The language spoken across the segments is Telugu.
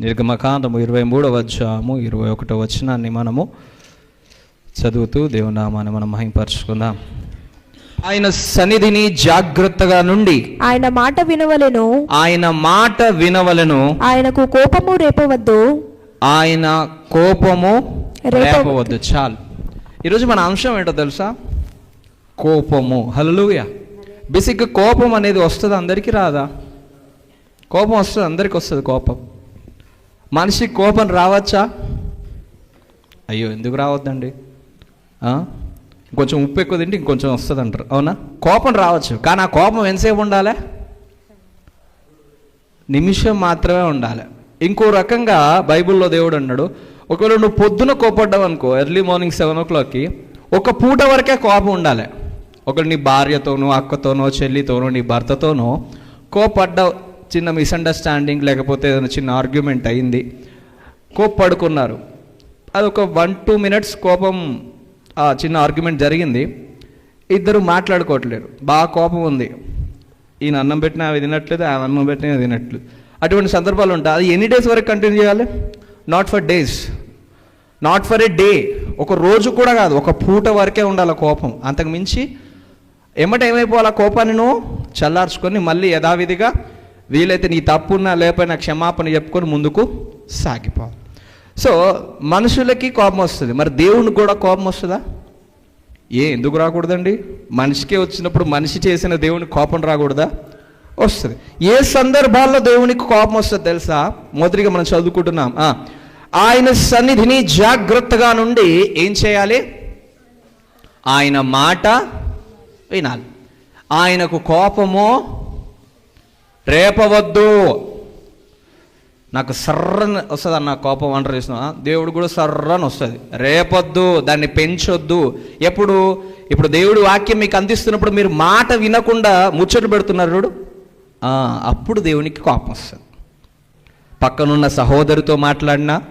నిర్గమకాండము ఇరవై మూడవ అధ్యాయము ఇరవై ఒకటో వచనాన్ని మనము చదువుతూ దేవునామాన్ని మనం మహింపరచుకుందాం. ఆయన సన్నిధిని జాగ్రత్తగా నుండి ఆయన మాట వినవలెను. ఆయన మాట వినవలను. ఆయనకు కోపము రేపవద్దు. ఆయన కోపము రేపవద్దు. చాలు. ఈరోజు మన అంశం ఏంటో తెలుసా? కోపము. హల్లెలూయా. బేసిక్గా కోపం అనేది వస్తుంది అందరికీ రాదా? కోపం వస్తుంది అందరికీ వస్తుంది కోపం. మనిషికి కోపం రావచ్చా? అయ్యో ఎందుకు రావద్దండి? కొంచెం ఇంకొంచెం ఉప్పు ఎక్కువ తింటే ఇంకొంచెం వస్తుంది అంటారు అవునా? కోపం రావచ్చు కానీ ఆ కోపం ఎంతసేపు ఉండాలి? నిమిషం మాత్రమే ఉండాలి. ఇంకో రకంగా బైబిల్లో దేవుడు అన్నాడు ఒకవేళ నువ్వు పొద్దున కోపడ్డావు అనుకో ఎర్లీ మార్నింగ్ సెవెన్ ఓ క్లాక్కి ఒక పూట వరకే కోపం ఉండాలి. ఒకరు నీ భార్యతోనో అక్కతోనో చెల్లితోనో నీ భర్తతోనో కోపడ్డావు చిన్న మిస్అండర్స్టాండింగ్ లేకపోతే ఏదైనా చిన్న ఆర్గ్యుమెంట్ అయింది. కోప్పడుకున్నారు. అది ఒక వన్ టూ మినిట్స్ కోపం ఆ చిన్న ఆర్గ్యుమెంట్ జరిగింది. ఇద్దరు మాట్లాడుకోవట్లేరు బాగా కోపం ఉంది. ఈయన అన్నం పెట్టినా అవి తినట్లేదు ఆమె అన్నం పెట్టినా తినట్లేదు. అటువంటి సందర్భాలు ఉంటాయి. అది ఎన్ని డేస్ వరకు కంటిన్యూ చేయాలి? Not for days not for a day ఒక రోజు కూడా కాదు. ఒక పూట వరకే ఉండాలి కోపం. అంతకు మించి ఎమ్మట ఏమైపోవాలి కోపాన్ని నువ్వు? చల్లార్చుకొని మళ్ళీ యథావిధిగా వీలైతే నీ తప్పున్నా లేకపోయినా క్షమాపణ చెప్పుకొని ముందుకు సాగిపోవాలి సో మనుషులకి కోపం వస్తుంది. మరి దేవునికి కూడా కోపం వస్తుందా? ఏ ఎందుకు రాకూడదండి? మనిషికే వచ్చినప్పుడు మనిషి చేసిన దేవునికి కోపం రాకూడదా? వస్తుంది. ఏ సందర్భాల్లో దేవునికి కోపం వస్తుంది తెలుసా? మొదటిగా మనం చదువుకుంటున్నాం. ఆయన సన్నిధిని జాగ్రత్తగా నుండి ఏం చేయాలి? ఆయన మాట వినాలి. ఆయనకు కోపమో రేపవద్దు. నాకు సర్రని వస్తుంది అన్న కోపం అంటారు చేసిన దేవుడు కూడా సర్రని వస్తుంది. రేపొద్దు దాన్ని పెంచొద్దు. ఎప్పుడు? ఇప్పుడు దేవుడు వాక్యం మీకు అందిస్తున్నప్పుడు మీరు మాట వినకుండా ముచ్చట పెడుతున్నారు చూడు. అప్పుడు దేవునికి కోపం వస్తుంది. పక్కనున్న సహోదరితో మాట్లాడినా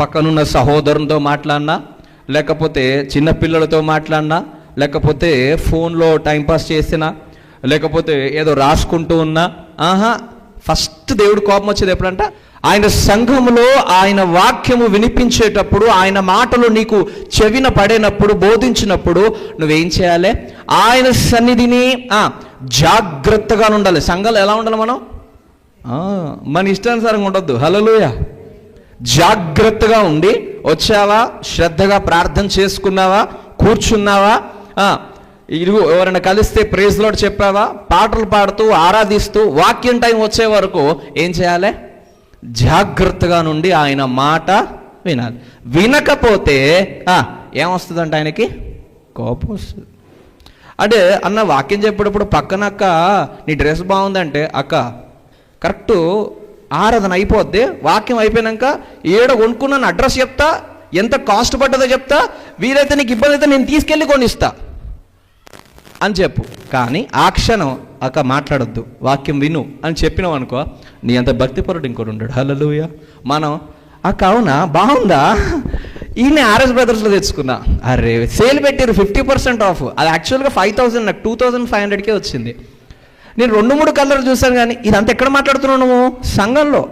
పక్కనున్న సహోదరునితో మాట్లాడినా లేకపోతే చిన్నపిల్లలతో మాట్లాడినా లేకపోతే ఫోన్లో టైంపాస్ చేసినా లేకపోతే ఏదో రాసుకుంటూ ఉన్నా ఆహా ఫస్ట్ దేవుడు కోపం వచ్చేది ఎప్పుడంట? ఆయన సంఘములో ఆయన వాక్యము వినిపించేటప్పుడు ఆయన మాటలు నీకు చెవిన పడేనప్పుడు బోధించినప్పుడు నువ్వేం చేయాలి? ఆయన సన్నిధిని జాగ్రత్తగా ఉండాలి. సంఘాలు ఎలా ఉండాలి మనం? మన ఇష్టానుసారంగా ఉండొద్దు. హలోయ జాగ్రత్తగా ఉండి వచ్చావా? శ్రద్ధగా ప్రార్థన చేసుకున్నావా? కూర్చున్నావా? ఇదిగో ఎవరైనా కలిస్తే ప్రేజ్ లోడ్ చెప్పావా? పాటలు పాడుతూ ఆరాధిస్తూ వాక్యం టైం వచ్చే వరకు ఏం చేయాలి? జాగ్రత్తగా నుండి ఆయన మాట వినాలి. వినకపోతే ఏమొస్తుందంటే ఏమొస్తుందంట ఆయనకి? కోపం వస్తుంది. అంటే అన్న వాక్యం చెప్పేటప్పుడు పక్కన అక్క నీ డ్రెస్ బాగుందంటే అక్క కరెక్ట్ ఆరాధన అయిపోద్ది. వాక్యం అయిపోయినాక ఏడ కొనుక్కున్నాను అడ్రస్ చెప్తా ఎంత కాస్ట్ పడ్డదో చెప్తా వీలైతే నీకు ఇబ్బంది అయితే నేను తీసుకెళ్ళి కొనిస్తా. అని చెప్పు. కానీ ఆ క్షణం అక్క మాట్లాడొద్దు. వాక్యం విను అని చెప్పినావు అనుకో నీ అంత భక్తిపరుడు ఇంకోటి ఉంటాడు హలలుయ మనం అక్క అవునా? బాగుందా? ఈయన ఆర్ఎస్ బ్రదర్స్లో తెచ్చుకున్నా. అరే సేల్ పెట్టారు ఫిఫ్టీ పర్సెంట్ ఆఫ్. అది యాక్చువల్గా ఫైవ్ థౌసండ్ నాకు టూ థౌసండ్ ఫైవ్ హండ్రెడ్కే వచ్చింది. నేను రెండు మూడు కలర్లు చూశాను కానీ ఇదంతా ఎక్కడ మాట్లాడుతున్నావు నువ్వు? సంఘంలో.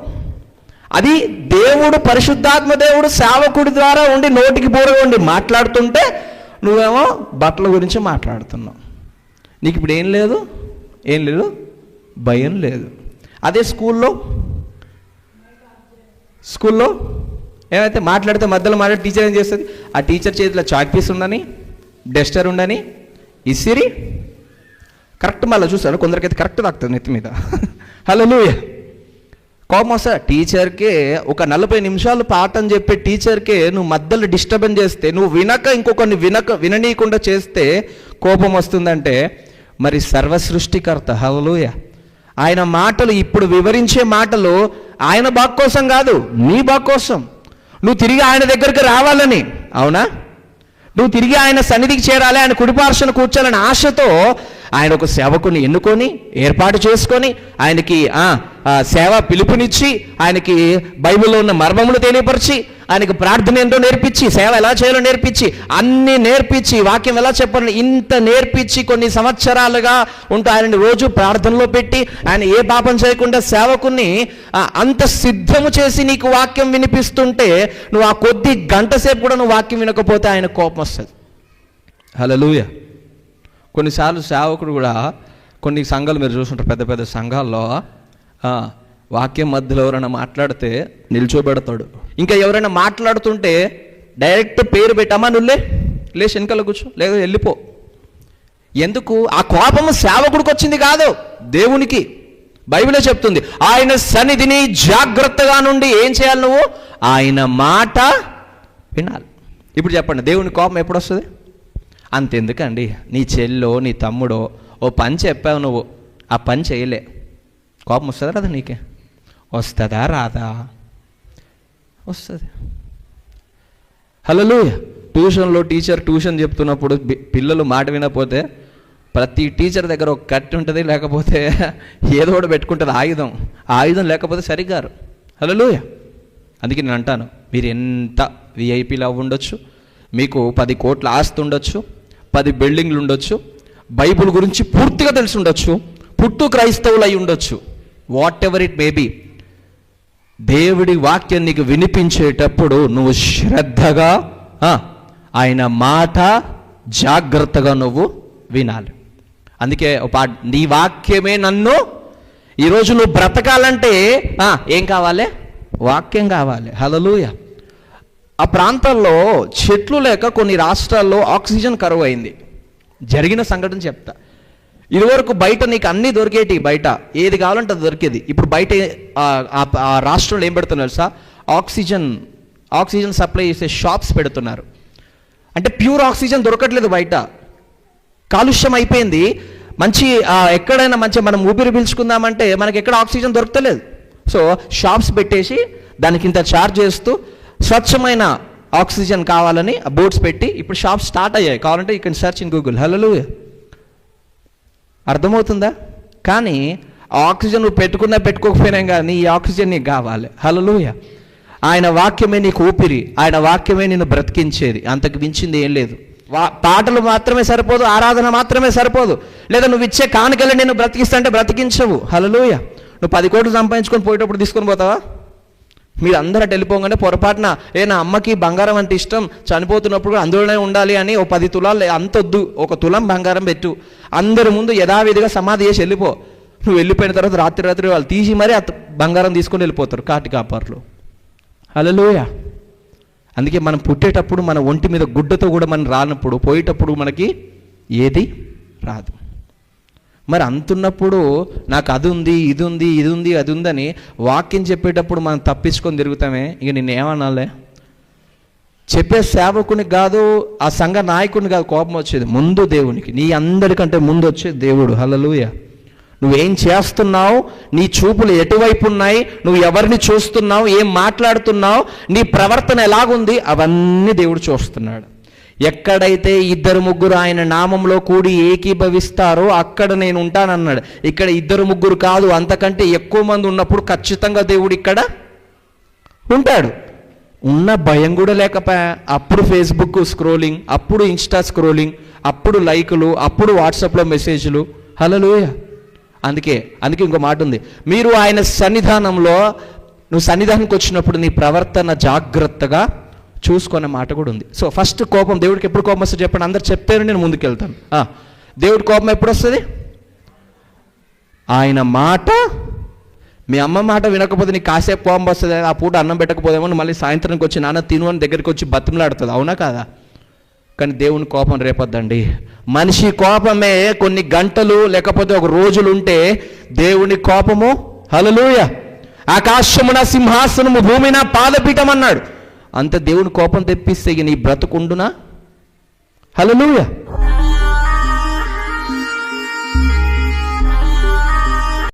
అది దేవుడు పరిశుద్ధాత్మ దేవుడు సేవకుడి ద్వారా ఉండి నోటికి బోరగా ఉండి మాట్లాడుతుంటే నువ్వేమో బట్టల గురించి మాట్లాడుతున్నావు. నీకు ఇప్పుడు ఏం లేదు? ఏం లేదు? భయం లేదు. అదే స్కూల్లో? స్కూల్లో? ఏమైతే మాట్లాడితే మధ్యలో మాట్లాడి టీచర్ ఏం చేస్తుంది? ఆ టీచర్ చేతిలో చాక్ పీస్ ఉండని డస్టర్ ఉండని ఇసిరి కరెక్ట్ మళ్ళీ చూస్తారు కొందరికైతే కరెక్ట్ తాకుతుంది నెత్తి మీద. హలో లూయ కోపం వస్తా టీచర్కే ఒక నలభై నిమిషాలు పాఠం చెప్పే టీచర్కే నువ్వు మధ్యలో డిస్టర్బెన్స్ చేస్తే నువ్వు వినక ఇంకొకరిని వినక విననీయకుండా చేస్తే కోపం వస్తుందంటే మరి సర్వ సృష్టికర్త ఆయన మాటలు ఇప్పుడు వివరించే మాటలు ఆయన బాగ్ కోసం కాదు నీ బాక్కోసం. నువ్వు తిరిగి ఆయన దగ్గరికి రావాలని. అవునా? నువ్వు తిరిగి ఆయన సన్నిధికి చేరాలి ఆయన కుడిపార్శ్వన కూర్చోాలని ఆశతో ఆయన ఒక సేవకుని ఎన్నుకొని ఏర్పాటు చేసుకొని ఆయనకి సేవ పిలుపునిచ్చి ఆయనకి బైబిల్లో ఉన్న మర్మములు తెలియపరిచి ఆయనకు ప్రార్థన ఏంటో నేర్పించి సేవ ఎలా చేయాలో నేర్పించి అన్ని నేర్పించి వాక్యం ఎలా చెప్పాలని ఇంత నేర్పించి కొన్ని సంవత్సరాలుగా ఉంటూ ఆయనని రోజు ప్రార్థనలో పెట్టి ఆయన ఏ పాపం చేయకుండా సేవకుని అంత సిద్ధము చేసి నీకు వాక్యం వినిపిస్తుంటే నువ్వు ఆ కొద్ది గంట సేపు కూడా నువ్వు వాక్యం వినకపోతే ఆయన కోపం వస్తుంది. హలోయ కొన్నిసార్లు సేవకుడు కూడా కొన్ని సంఘాలు మీరు చూసుంటారు పెద్ద పెద్ద సంఘాల్లో వాక్యం మధ్యలో ఎవరైనా మాట్లాడితే నిల్చోబెడతాడు. ఇంకా ఎవరైనా మాట్లాడుతుంటే డైరెక్ట్ పేరు పెట్టామా నువ్వులే లేచి వెనకాల కూర్చో లేదా వెళ్ళిపో. ఎందుకు? ఆ కోపము సేవకుడికి వచ్చింది కాదు దేవునికి. బైబిలే చెప్తుంది ఆయన సన్నిధిని జాగ్రత్తగా నుండి ఏం చేయాలి నువ్వు? ఆయన మాట వినాలి. ఇప్పుడు చెప్పండి దేవుని కోపం ఎప్పుడు వస్తుంది? అంతెందుకండి నీ చెల్లో నీ తమ్ముడో ఓ పని చెప్పావు నువ్వు ఆ పని చేయలే. కోపం వస్తుంది కదా నీకే? వస్తుందా రాదా? వస్తుంది. హలో ట్యూషన్లో టీచర్ ట్యూషన్ చెప్తున్నప్పుడు పిల్లలు మాట వినకపోతే ప్రతి టీచర్ దగ్గర ఒక కట్టి ఉంటుంది లేకపోతే ఏదో ఒకటి పెట్టుకుంటుంది ఆయుధం. ఆయుధం లేకపోతే సరిగారు. హలో అందుకే నేను అంటాను మీరు ఎంత విఐపీలు అవి ఉండొచ్చు మీకు పది కోట్ల ఆస్తి ఉండొచ్చు పది బిల్డింగ్లు ఉండొచ్చు బైబుల్ గురించి పూర్తిగా తెలిసి ఉండొచ్చు పుట్టు క్రైస్తవులు అయి ఉండొచ్చు whatever it may be. దేవుడి వాక్యం నీకు వినిపించేటప్పుడు నువ్వు శ్రద్ధగా ఆయన మాట జాగ్రత్తగా నువ్వు వినాలి. అందుకే నీ వాక్యమే నన్ను ఈరోజు నువ్వు బ్రతకాలంటే ఏం కావాలి? వాక్యం కావాలి. హలలుయ ఆ ప్రాంతాల్లో చెట్లు లేక కొన్ని రాష్ట్రాల్లో ఆక్సిజన్ కరువు అయింది జరిగిన సంఘటన చెప్తా. ఇదివరకు బయట నీకు అన్నీ దొరికేటి బయట? ఏది కావాలంటే అది దొరికేది. ఇప్పుడు బయట ఆ- రాష్ట్రంలో ఏం పెడుతున్నారు సార్ ఆక్సిజన్ ఆక్సిజన్ సప్లై చేసే షాప్స్ పెడుతున్నారు. అంటే ప్యూర్ ఆక్సిజన్ దొరకట్లేదు బయట. కాలుష్యం అయిపోయింది. మంచి ఎక్కడైనా మంచి మనం ఊపిరి పీల్చుకుందామంటే మనకి ఎక్కడ ఆక్సిజన్ దొరకలేదు సో షాప్స్ పెట్టేసి దానికి ఇంత ఛార్జ్ చేస్తూ స్వచ్ఛమైన ఆక్సిజన్ కావాలని బోర్డ్స్ పెట్టి ఇప్పుడు షాప్స్ స్టార్ట్ అయ్యాయి. కావాలంటే you can search in Google hello అర్థమవుతుందా? కానీ ఆక్సిజన్ నువ్వు పెట్టుకున్నా పెట్టుకోకపోయినా కానీ ఈ ఆక్సిజన్ నీకు కావాలి. హలలుయ ఆయన వాక్యమే నీకు ఊపిరి. ఆయన వాక్యమే నిన్ను బ్రతికించేది. అంతకు మించింది ఏం లేదు. వా పాటలు మాత్రమే సరిపోదు ఆరాధన మాత్రమే సరిపోదు. లేదా నువ్వు ఇచ్చే కానుకలు నేను బ్రతికిస్తా బ్రతికించవు. హలలుయ నువ్వు పది కోట్లు సంపాదించుకొని పోయేటప్పుడు తీసుకొని పోతావా? మీరు అందరూ అటు వెళ్ళిపోగానే పొరపాటున ఏ నా అమ్మకి బంగారం అంటే ఇష్టం చనిపోతున్నప్పుడు కూడా అందులోనే ఉండాలి అని ఓ పది తులాలు అంత వద్దు ఒక తులం బంగారం పెట్టు అందరి ముందు యథావిధిగా సమాధి చేసి వెళ్ళిపో. నువ్వు వెళ్ళిపోయిన తర్వాత రాత్రి రాత్రి వాళ్ళు తీసి మరీ బంగారం తీసుకొని వెళ్ళిపోతారు కాటి కాపర్లు. హలోయ అందుకే మనం పుట్టేటప్పుడు మన ఒంటి మీద గుడ్డతో కూడా మనం రానప్పుడు పోయేటప్పుడు మనకి ఏది రాదు. మరి అంతున్నప్పుడు నాకు అది ఉంది ఇది ఉంది ఇది ఉంది అది ఉందని వాక్యం చెప్పేటప్పుడు మనం తప్పించుకొని తిరుగుతామే. ఇక నేను ఏమనాలే? చెప్పే సేవకునికి కాదు ఆ సంఘ నాయకుని కాదు కోపం వచ్చేది. ముందు దేవునికి. నీ అందరికంటే ముందు వచ్చేది దేవుడు. హలలుయ నువ్వేం చేస్తున్నావు? నీ చూపులు ఎటువైపు ఉన్నాయి? నువ్వు ఎవరిని చూస్తున్నావు? ఏం మాట్లాడుతున్నావు? నీ ప్రవర్తన ఎలాగుంది? అవన్నీ దేవుడు చూస్తున్నాడు. ఎక్కడైతే ఇద్దరు ముగ్గురు ఆయన నామంలో కూడి ఏకీభవిస్తారో అక్కడ నేను ఉంటానన్నాడు. ఇక్కడ ఇద్దరు ముగ్గురు కాదు అంతకంటే ఎక్కువ మంది ఉన్నప్పుడు ఖచ్చితంగా దేవుడు ఇక్కడ ఉంటాడు. ఉన్న భయం కూడా లేకపోయా అప్పుడు ఫేస్బుక్ స్క్రోలింగ్ అప్పుడు ఇన్స్టా స్క్రోలింగ్ అప్పుడు లైకులు అప్పుడు వాట్సాప్లో మెసేజ్లు హలోయ అందుకే అందుకే ఇంకో మాట ఉంది. మీరు ఆయన సన్నిధానంలో నువ్వు సన్నిధానంకి వచ్చినప్పుడు నీ ప్రవర్తన జాగ్రత్తగా చూసుకునే మాట కూడా ఉంది. సో ఫస్ట్ కోపం దేవుడికి ఎప్పుడు కోపం వస్తుంది చెప్పండి? అందరు చెప్పారు నేను ముందుకెళ్తాను. దేవుడి కోపం ఎప్పుడు వస్తుంది? ఆయన మాట మీ అమ్మ మాట వినకపోతే నీకు కాసేపు కోపం వస్తుంది ఆ పూట అన్నం పెట్టకపోదేమో మళ్ళీ సాయంత్రానికి వచ్చి నాన్న తిను అని దగ్గరికి వచ్చి బతిమలాడుతుంది. అవునా కాదా? కానీ దేవుని కోపం రేపొద్దండి. మనిషి కోపమే కొన్ని గంటలు లేకపోతే ఒక రోజులు ఉంటే దేవుని కోపము హలలుయ ఆకాశమున సింహాసనము భూమిన పాదపీఠం అన్నాడు. అంత దేవుని కోపం తెప్పిస్తే నీ బ్రతుకుండునా? హలలుయ